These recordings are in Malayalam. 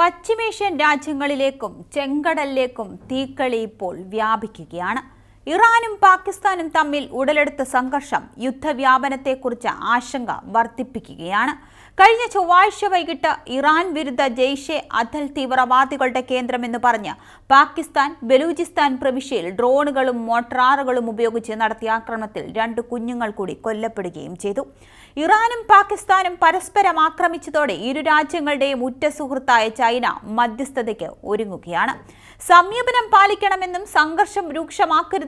പശ്ചിമേഷ്യൻ രാജ്യങ്ങളിലേക്കും ചെങ്കടലിലേക്കും തീക്കളി ഇപ്പോൾ വ്യാപിക്കുകയാണ്. ഇറാനും പാകിസ്ഥാനും തമ്മിൽ ഉടലെടുത്ത സംഘർഷം യുദ്ധവ്യാപനത്തെക്കുറിച്ച് ആശങ്ക വർദ്ധിപ്പിക്കുകയാണ്. കഴിഞ്ഞ ചൊവ്വാഴ്ച വൈകിട്ട് ഇറാൻ വിരുദ്ധ ജെയ്ഷെ അദൽ തീവ്രവാദികളുടെ കേന്ദ്രമെന്ന് പറഞ്ഞ് പാകിസ്ഥാൻ ബലൂചിസ്ഥാൻ പ്രവിശ്യയിൽ ഡ്രോണുകളും മോട്ടറാറുകളും ഉപയോഗിച്ച് നടത്തിയ ആക്രമണത്തിൽ രണ്ട് കുഞ്ഞുങ്ങൾ കൂടി കൊല്ലപ്പെടുകയും ചെയ്തു. ഇറാനും പാകിസ്ഥാനും പരസ്പരം ആക്രമിച്ചതോടെ ഇരു രാജ്യങ്ങളുടെയും ഉറ്റ സുഹൃത്തായ ചൈന മധ്യസ്ഥതയ്ക്ക് ഒരുങ്ങുകയാണ്. സംയമനം പാലിക്കണമെന്നും സംഘർഷം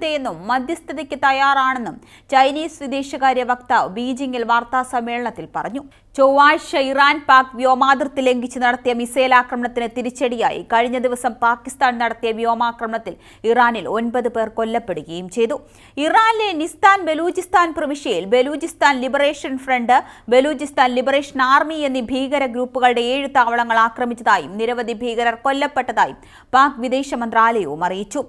രൂക്ഷമാക്കരുതേയെന്നും മധ്യസ്ഥതയ്ക്ക് തയ്യാറാണെന്നും ചൈനീസ് വിദേശകാര്യ വക്താവ് ബീജിംഗിൽ വാർത്താസമ്മേളനത്തിൽ പറഞ്ഞു. ചൊവ്വാഴ്ച ഇറാൻ പാക് വ്യോമാതിർത്തി ലംഘിച്ച് നടത്തിയ മിസൈൽ ആക്രമണത്തിന് തിരിച്ചടിയായി. കഴിഞ്ഞ ദിവസം പാകിസ്ഥാൻ നടത്തിയ വ്യോമാക്രമണത്തിൽ ഇറാനിൽ ഒൻപത് പേർ കൊല്ലപ്പെടുകയും ചെയ്തു. ഇറാനിലെ നിസ്താൻ ബലൂചിസ്ഥാൻ പ്രവിശ്യയിൽ Balochistan liberation front Balochistan liberation army എന്നീ ഭീകര ഗ്രൂപ്പുകളുടെ ഏഴ് താവളങ്ങൾ ആക്രമിച്ചതായും നിരവധി ഭീകരർ കൊല്ലപ്പെട്ടതായും പാക് വിദേശ മന്ത്രാലയവും അറിയിച്ചു.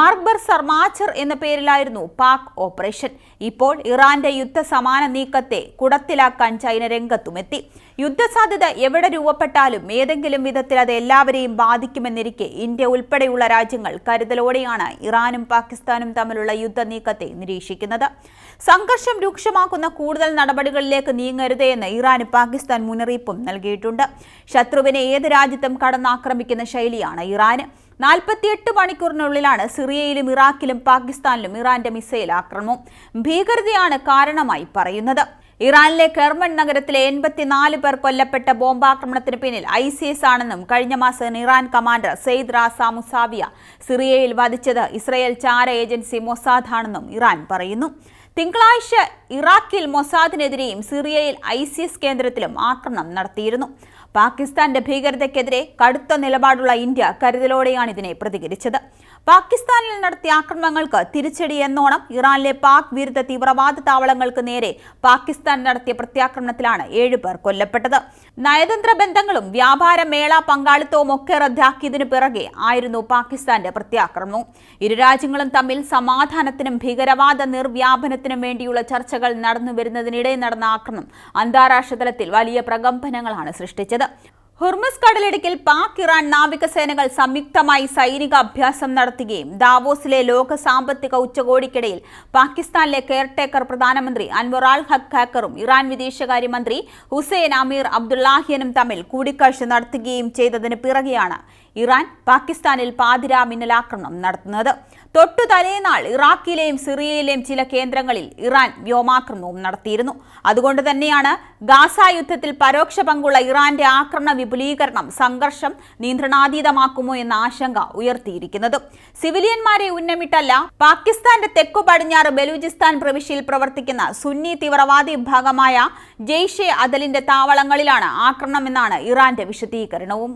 മർബർ സർമാച്ചർ എന്ന പേരിലായിരുന്നു പാക് ഓപ്പറേഷൻ. ഇപ്പോൾ ഇറാന്റെ യുദ്ധ സമാന നീക്കത്തെ കുടത്തിലാക്കാൻ ചൈന രംഗത്തുമെത്തി യുദ്ധസാധ്യത എവിടെ രൂപപ്പെട്ടാലും ഏതെങ്കിലും വിധത്തിൽ അത് എല്ലാവരെയും ബാധിക്കുമെന്നിരിക്കെ ഇന്ത്യ ഉൾപ്പെടെയുള്ള രാജ്യങ്ങൾ കരുതലോടെയാണ് ഇറാനും പാകിസ്ഥാനും തമ്മിലുള്ള യുദ്ധ നീക്കത്തെ നിരീക്ഷിക്കുന്നത്. സംഘർഷം രൂക്ഷമാക്കുന്ന കൂടുതൽ നടപടികളിലേക്ക് നീങ്ങരുതെന്ന് ഇറാന് പാകിസ്ഥാൻ മുന്നറിയിപ്പും നൽകിയിട്ടുണ്ട്. ശത്രുവിനെ ഏത് രാജ്യത്തും കടന്നാക്രമിക്കുന്ന ശൈലിയാണ് ഇറാന്. നാൽപ്പത്തിയെട്ട് മണിക്കൂറിനുള്ളിലാണ് സിറിയയിലും ഇറാഖിലും പാകിസ്ഥാനിലും ഇറാന്റെ മിസൈൽ ആക്രമണം ഭീകരതയാണ് കാരണമായി പറയുന്നത്. ഇറാനിലെ കെർമൺ നഗരത്തിലെ എൺപത്തിനാല് പേർ കൊല്ലപ്പെട്ട ബോംബാക്രമണത്തിന് പിന്നിൽ ഐ സി എസ് ആണെന്നും കഴിഞ്ഞ മാസം ഇറാൻ കമാൻഡർ സെയ്ദ് റാസ മുസാവിയ സിറിയയിൽ വധിച്ചത് ഇസ്രയേൽ ചാര ഏജൻസി മൊസാദ് ആണെന്നും ഇറാൻ പറയുന്നു. തിങ്കളാഴ്ച ഇറാഖിൽ മൊസാദിനെതിരെയും സിറിയയിൽ ഐ സി എസ് കേന്ദ്രത്തിലും ആക്രമണം നടത്തിയിരുന്നു. പാകിസ്ഥാന്റെ ഭീകരതയ്ക്കെതിരെ കടുത്ത നിലപാടുള്ള ഇന്ത്യ കരുതലോടെയാണ് ഇതിനെ പ്രതികരിച്ചത്. പാകിസ്ഥാനിൽ നടത്തിയ ആക്രമണങ്ങൾക്ക് തിരിച്ചടി എന്നോണം ഇറാനിലെ പാക് വിരുദ്ധ തീവ്രവാദ താവളങ്ങൾക്ക് നേരെ പാകിസ്ഥാൻ നടത്തിയ പ്രത്യാക്രമണത്തിലാണ് ഏഴ് പേർ കൊല്ലപ്പെട്ടത്. നയതന്ത്ര ബന്ധങ്ങളും വ്യാപാര മേള പങ്കാളിത്തവും ഒക്കെ റദ്ദാക്കിയതിനു പിറകെ ആയിരുന്നു പാകിസ്ഥാന്റെ പ്രത്യാക്രമണവും ഇരു രാജ്യങ്ങളും തമ്മിൽ സമാധാനത്തിനും ഭീകരവാദ നിർവ്യാപനത്തിനും വേണ്ടിയുള്ള ചർച്ചകൾ നടന്നു വരുന്നതിനിടെ നടന്ന ആക്രമണം അന്താരാഷ്ട്ര തലത്തിൽ വലിയ പ്രകമ്പനങ്ങളാണ് സൃഷ്ടിച്ചത്. ഹുർമസ് കടലിടുക്കിൽ പാക് ഇറാൻ നാവികസേനകൾ സംയുക്തമായി സൈനിക അഭ്യാസം നടത്തുകയും ദാവോസിലെ ലോക സാമ്പത്തിക ഉച്ചകോടിക്കിടയിൽ പാകിസ്ഥാനിലെ കെയർടേക്കർ പ്രധാനമന്ത്രി അൻവർ ഹഖ് ഖാക്കറും ഇറാൻ വിദേശകാര്യമന്ത്രി ഹുസൈൻ അമീർ അബ്ദുല്ലാഹിയനും തമ്മിൽ കൂടിക്കാഴ്ച നടത്തുകയും ചെയ്തതിന് പിറകെയാണ് ഇറാൻ പാകിസ്ഥാനിൽ പാതിരാ മിന്നലാക്രമണം നടത്തുന്നത്. തൊട്ടു തലേനാൾ ഇറാഖിലെയും സിറിയയിലെയും ചില കേന്ദ്രങ്ങളിൽ ഇറാൻ വ്യോമാക്രമണവും നടത്തിയിരുന്നു. അതുകൊണ്ട് തന്നെയാണ് ഗാസ യുദ്ധത്തിൽ പരോക്ഷ പങ്കുള്ള ഇറാന്റെ ആക്രമണ വിപുലീകരണം സംഘർഷം നിയന്ത്രണാതീതമാക്കുമോ എന്ന ആശങ്ക ഉയർത്തിയിരിക്കുന്നത്. സിവിലിയന്മാരെ ഉന്നമിട്ടല്ല പാകിസ്ഥാന്റെ തെക്കു പടിഞ്ഞാറ് ബലൂചിസ്ഥാൻ പ്രവിശ്യയിൽ പ്രവർത്തിക്കുന്ന സുന്നി തീവ്രവാദി വിഭാഗമായ ജെയ്ഷെ അദലിന്റെ താവളങ്ങളിലാണ് ആക്രമണമെന്നാണ് ഇറാന്റെ വിശദീകരണവും.